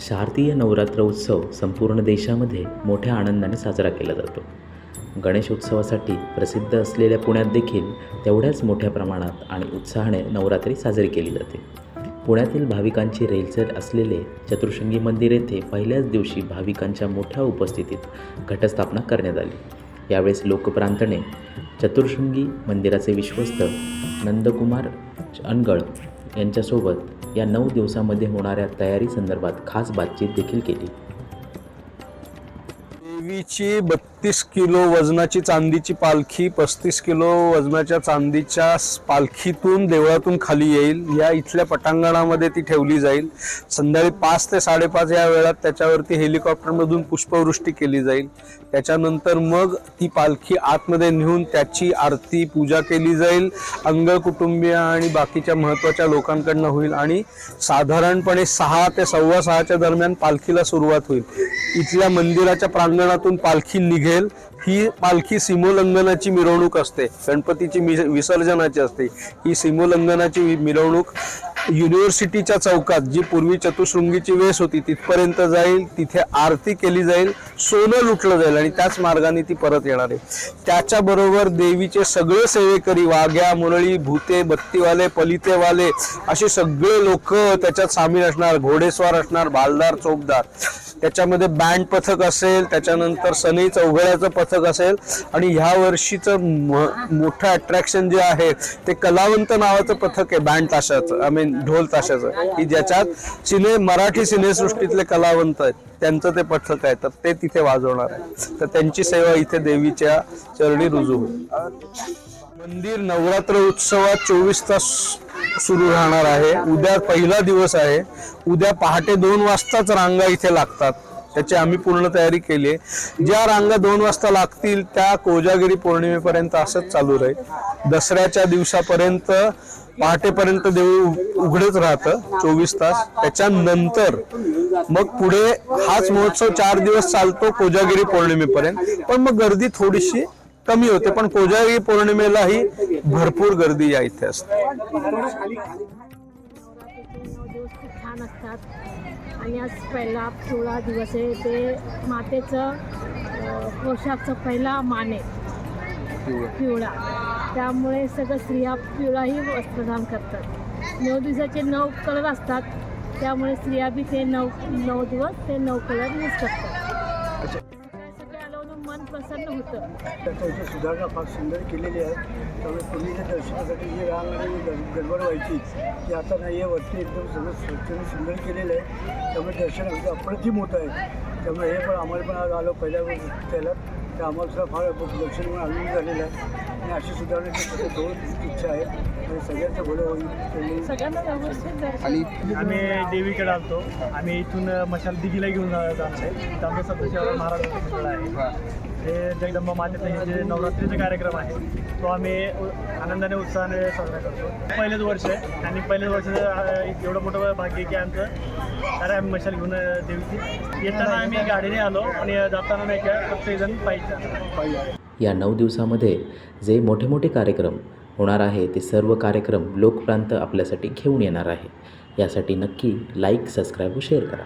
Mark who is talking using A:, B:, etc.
A: शारदीय नवरात्र उत्सव संपूर्ण देशामध्ये मोठ्या आनंदाने साजरा केला जातो. गणेशोत्सवासाठी प्रसिद्ध असलेल्या पुण्यात देखील तेवढ्याच मोठ्या प्रमाणात आणि उत्साहाने नवरात्री साजरी केली जाते. पुण्यातील भाविकांची रेलचर असलेले चतुर्शृंगी मंदिर येथे पहिल्याच दिवशी भाविकांच्या मोठ्या उपस्थितीत घटस्थापना करण्यात आली. यावेळेस लोकप्रांतने चतुर्शृंगी मंदिराचे विश्वस्त नंदकुमार अनगळ यांच्यासोबत या नऊ दिवसामध्ये होणाऱ्या तयारी संदर्भात खास बातचीत देखील केली.
B: देवीची पस्तीस किलो वजनाची चांदीची पालखी पस्तीस किलो वजनाच्या चांदीच्या पालखीतून देवळातून खाली येईल. या इथल्या पटांगणामध्ये ती ठेवली जाईल. संध्याकाळी पाच ते साडेपाच या वेळात त्याच्यावरती हेलिकॉप्टरमधून पुष्पवृष्टी केली जाईल. त्याच्यानंतर मग ती पालखी आतमध्ये नेऊन त्याची आरती पूजा केली जाईल. अंग कुटुंबीय आणि बाकीच्या महत्त्वाच्या लोकांकडनं होईल आणि साधारणपणे सहा ते सव्वा सहाच्या दरम्यान पालखीला सुरुवात होईल. इथल्या मंदिराच्या प्रांगणातून पालखी निघेल. ही पालखी सीमोल्लंघनाची मिरवणूक असते. गणपतीची मि- विसर्जनाची असते. ही सीमोल्लंघनाची मिरवणूक युनिव्हर्सिटीच्या चौकात जी पूर्वी चतुशृंगीची वेस होती तिथपर्यंत जाईल तिथे आरती केली जाईल सोनं लुटलं जाईल आणि त्याच मार्गाने ती परत येणार आहे. त्याच्याबरोबर देवीचे सगळे सेवेकरी वाघ्या मुरळी भूते बत्तीवाले पलितेवाले असे सगळे लोक त्याच्यात सामील असणार. घोडेस्वार असणार बालदार चोपदार. त्याच्यामध्ये बँड पथक असेल त्याच्यानंतर सनई चौघड्याचं पथक असेल आणि ह्या वर्षीचं म- मोठं अट्रॅक्शन जे आहे ते कलावंत नावाचं पथक आहे बँड ताशाचं. आय मीन ढोल ताशाचं. की ज्याच्यात सिने मराठी सिनेसृष्टीतले कलावंत आहेत. त्यांचं ते पथक आहे. तर ते तिथे वाजवणार आहे तर त्यांची सेवा इथे देवीच्या चरणी रुजू होईल. मंदिर नवरात्र उत्सवात चोवीस तास सुरू राहणार आहे. उद्या पहिला दिवस आहे. उद्या पहाटे दोन वाजताच रांगा इथे लागतात. त्याची आम्ही पूर्ण तयारी केली आहे. ज्या रांगा दोन वाजता लागतील त्या कोजागिरी पौर्णिमेपर्यंत असंच चालू राहील. दसऱ्याच्या दिवसापर्यंत पहाटेपर्यंत देऊळ उघडच राहतं चोवीस तास. त्याच्यानंतर मग पुढे हाच महोत्सव चार दिवस चालतो कोजागिरी पौर्णिमेपर्यंत. पण मग गर्दी थोडीशी कमी होते पण कोजागिरी पौर्णिमेलाही भरपूर गर्दी या इथे असते.
C: छान असतात आणि आज पहिला सोळा दिवस आहे ते मातेचं पोशाखचं पहिला मान पिवळा. त्यामुळे सगळं स्त्रिया पिवळाही वस्त्रधारण करतात. नऊ दिवसाचे नऊ कलर असतात. त्यामुळे स्त्रिया बी ते नऊ नऊ दिवस ते नऊ कलर यूज करतात. सगळे आलं मन प्रसन्न होतं.
D: त्याची सुधारणा फार सुंदर केलेली आहे. त्यामुळे पूर्वीच्या दर्शनासाठी जी रांग आणि गड- गडबड व्हायची ती आता नाही आहे वरती एकदम सगळं स्वच्छने सुंदर केलेलं आहे. त्यामुळे दर्शन अगदी अप्रतिम होत आहे. त्यामुळे हे पण आम्हाला पण आज आलो. पहिल्या त्याला तर आम्हाला सुद्धा फार दर्शन म्हणून आनंद झालेला आहे. आणि अशी सुधारण्याची सगळं दोन इच्छा आहे. आणि सगळ्यांचं भलं होईल त्यांनी
C: सगळ्यांना व्यवस्थित दर्शन
E: आम्ही देवीकडे आलतो. आम्ही इथून मशाल दिघीला घेऊन जाणार आहे. इथं आमचं सप्तशेवर महाराजांचं मंडळ आहे. हे जगदंबा मातेचं हे जे नवरात्रीचा कार्यक्रम आहे तो आम्ही आनंदाने उत्साहाने साजरा करतो. पहिलेच वर्ष आहे आणि पहिल्याच वर्षाचं एक एवढं मोठं भाग्य आहे की आमचं अरे आम्ही मशाल घेऊन देवीची. येताना आम्ही गाडीने आलो आणि जाताना नाही का प्रत्येकजण पाहिजे
A: या नऊ दिवसामध्ये जे मोठे मोठे कार्यक्रम होणार आहे ते सर्व कार्यक्रम लोकप्रांत आपल्यासाठी घेऊन येणार आहे. यासाठी नक्की लाईक सबस्क्राईब व शेअर करा.